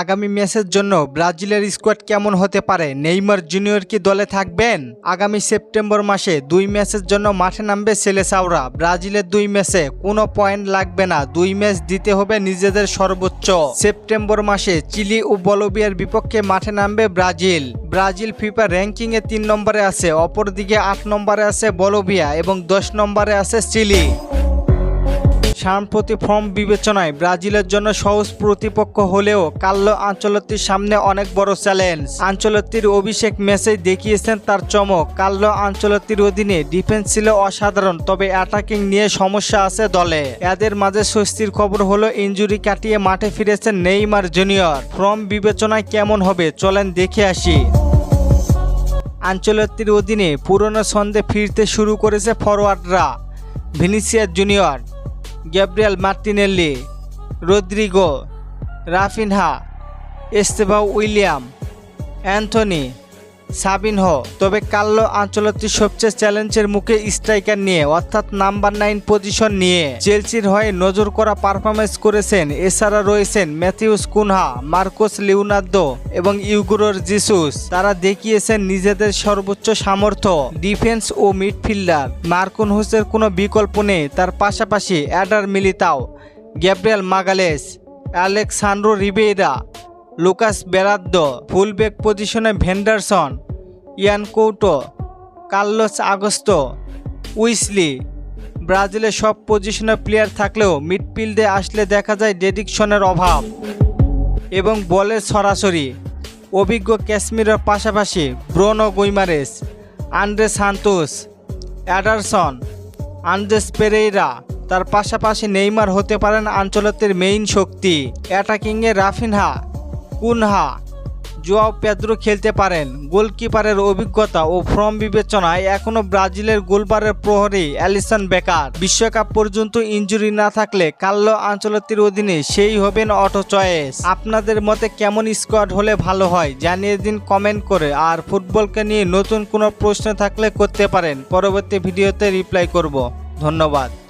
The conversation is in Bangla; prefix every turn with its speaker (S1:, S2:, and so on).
S1: আগামী ম্যাচের জন্য ব্রাজিলের স্কোয়াড কেমন হতে পারে? নেইমার জুনিয়র কি দলে থাকবেন? আগামী সেপ্টেম্বর মাসে দুই ম্যাচের জন্য মাঠে নামবে সেলেসাওরা। ব্রাজিলের দুই ম্যাচে কোনো পয়েন্ট লাগবে না। দুই ম্যাচ দিতে হবে নিজেদের সর্বোচ্চ। সেপ্টেম্বর মাসে চিলি ও বলবিয়ার বিপক্ষে মাঠে নামবে ব্রাজিল। ব্রাজিল ফিফা র্যাঙ্কিং এ তিন নম্বরে আছে, অপরদিকে আট নম্বরে আছে বলবিয়া এবং দশ নম্বরে আছে চিলি। সাম্প্রতিক ফর্ম বিবেচনায় ব্রাজিলের জন্য সহজ প্রতিপক্ষ হলেও কাল্লো আঞ্চলতির সামনে অনেক বড় চ্যালেঞ্জ। আঞ্চলতির অভিষেক ম্যাচে দেখিয়েছেন তার চমক। কাল্লো আঞ্চলতির অধীনে ডিফেন্স ছিল অসাধারণ, তবে অ্যাটাকিং নিয়ে সমস্যা আছে দলে। এদের মাঝে স্বস্তির খবর হলো ইঞ্জুরি কাটিয়ে মাঠে ফিরেছেন নেইমার জুনিয়র। ফর্ম বিবেচনায় কেমন হবে চলেন দেখে আসি। আঞ্চলতির অধীনে পুরনো ছন্দে ফিরতে শুরু করেছে ফরওয়ার্ডরা Vinicius Junior Gabriel Martinelli Rodrigo Raphinha Estevao William Anthony Savinho তবে কাল্লো আঞ্চলতির সবচেয়ে চ্যালেঞ্জের মুখে স্ট্রাইকার নিয়ে, অর্থাৎ নাম্বার নাইন পজিশন নিয়ে। চেলসির হয়ে নজর করা পারফরমেন্স করেছেন এছাড়া রয়েছেন ম্যাথিউস কুনহা, মার্কোস লিওনার্দো এবং ইউগুরোর জিসুস। তারা দেখিয়েছেন নিজেদের সর্বোচ্চ সামর্থ্য, ডিফেন্স ও মিডফিল্ডার। মার্কুন হোসের কোনো বিকল্প নেই, তার পাশাপাশি Eder Militao, Gabriel Magalhaes Alexandro Ribeira Lucas Beraldo fullback পজিশনে Vanderson, Yan Couto, Carlos Augusto, উইসলি। ব্রাজিলে সব পজিশনে প্লেয়ার থাকলেও মিডফিল্ডে আসলে দেখা যায় ডেডিকশনের অভাব এবং বলের সরাসরি। অভিজ্ঞ ক্যাশ্মীরের পাশাপাশি Bruno Guimaraes, Andre Santos, Ederson, Andreas Pereira. তার পাশাপাশি নেইমার হতে পারেন আঞ্চলতের মেইন শক্তি। অ্যাটাকিংয়ে রাফিনহা কুনহা জোয়াও পেদ্রো খেলতে পারেন। গোলকিপারের অভিজ্ঞতা ও ফর্ম বিবেচনায় এখনও ব্রাজিলের গোলবারের প্রহরী অ্যালিসন বেকার। বিশ্বকাপ পর্যন্ত ইঞ্জুরি না থাকলে কাল্লো আঞ্চলতির অধীনে সেই হবেন অটো চয়েস। আপনাদের মতে কেমন স্কোয়াড হলে ভালো হয়, জানিয়ে দিন কমেন্ট করে। আর ফুটবলকে নিয়ে নতুন কোনো প্রশ্ন থাকলে করতে পারেন। পরবর্তী ভিডিওতে রিপ্লাই করব। ধন্যবাদ।